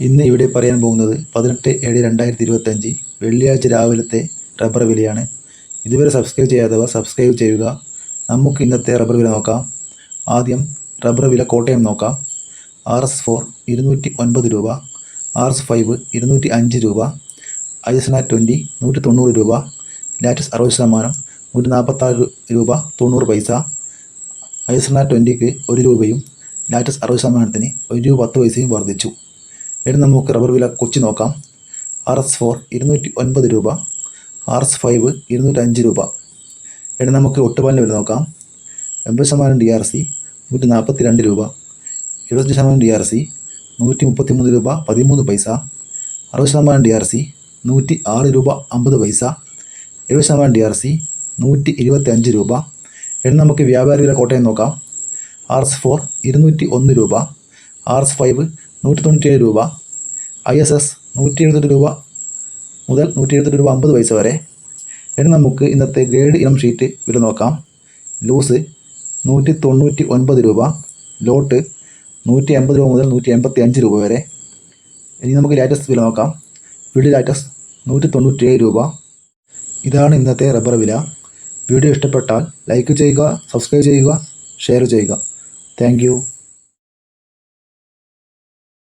ഇന്ന് ഇവിടെ പറയാൻ പോകുന്നത് പതിനെട്ട് ഏഴ് രണ്ടായിരത്തി ഇരുപത്തഞ്ച് വെള്ളിയാഴ്ച രാവിലത്തെ റബ്ബർ വിലയാണ്. ഇതുവരെ സബ്സ്ക്രൈബ് ചെയ്യാത്തവർ സബ്സ്ക്രൈബ് ചെയ്യുക. നമുക്ക് ഇന്നത്തെ റബ്ബർ വില നോക്കാം. ആദ്യം റബ്ബർ വില കോട്ടയം നോക്കാം. ആർ എസ് ഫോർ ഇരുന്നൂറ്റി ഒൻപത് രൂപ ആർ എസ് ഫൈവ് ഇരുന്നൂറ്റി അഞ്ച് രൂപ I S N R twenty നൂറ്റി തൊണ്ണൂറ് രൂപ ലാറ്റസ് അറുപത് ശതമാനം നൂറ്റി നാൽപ്പത്താറ് രൂപ തൊണ്ണൂറ് പൈസ ഐ എസ് എൻ ആർ ട്വന്റിക്ക് ഒരു രൂപയും ലാറ്റസ് അറുപത് ശതമാനത്തിന് ഒരു രൂപ പത്ത് പൈസയും വർദ്ധിച്ചു. ഇനി നമുക്ക് റബ്ബർ വില കൊച്ചി നോക്കാം. ആർ എസ് ഫോർ ഇരുന്നൂറ്റി ഒൻപത് രൂപ. ആർ എസ് ഫൈവ് ഇരുന്നൂറ്റി അഞ്ച് രൂപ. ഇനി നമുക്ക് ഒട്ടുപാലിന്റെ വില നോക്കാം. എൺപത് ശതമാനം ഡി ആർ സി നൂറ്റി നാൽപ്പത്തി രണ്ട് രൂപ. എഴുപത്തഞ്ച് ശതമാനം ഡി ആർ സി നൂറ്റി മുപ്പത്തി മൂന്ന് രൂപ പതിമൂന്ന് പൈസ. അറുപത് ശതമാനം ഡി ആർ സി നൂറ്റി ആറ് രൂപ അമ്പത് പൈസ. എഴുപത് ശതമാനം ഡി ആർ സി നൂറ്റി ഇരുപത്തി അഞ്ച് രൂപ. ഇനി നമുക്ക് വ്യാപാരി കോട്ടയം നോക്കാം. ആർ എസ് ഫോർ ഇരുന്നൂറ്റി ഒന്ന് രൂപ. ആർ എസ് ഫൈവ് നൂറ്റി തൊണ്ണൂറ്റിയേഴ് രൂപ ഐ എസ് എസ് നൂറ്റി എഴുപത്തെട്ട് രൂപ മുതൽ നൂറ്റി എഴുപത്തെട്ട് രൂപ അമ്പത് പൈസ വരെ. ഇനി നമുക്ക് ഇന്നത്തെ ഗ്രേഡ് ഇനം ഷീറ്റ് വില നോക്കാം. ലൂസ് നൂറ്റി തൊണ്ണൂറ്റി ഒൻപത് രൂപ ലോട്ട് നൂറ്റി എൺപത് രൂപ മുതൽ നൂറ്റി എൺപത്തി അഞ്ച് രൂപ വരെ. ഇനി നമുക്ക് ലാറ്റസ്റ്റ് വില നോക്കാം. വീഡിയോ ലാറ്റസ് നൂറ്റി തൊണ്ണൂറ്റിയേഴ് രൂപ. ഇതാണ് ഇന്നത്തെ റബ്ബർ വില. വീഡിയോ ഇഷ്ടപ്പെട്ടാൽ ലൈക്ക് ചെയ്യുക സബ്സ്ക്രൈബ് ചെയ്യുക ഷെയർ ചെയ്യുക. താങ്ക്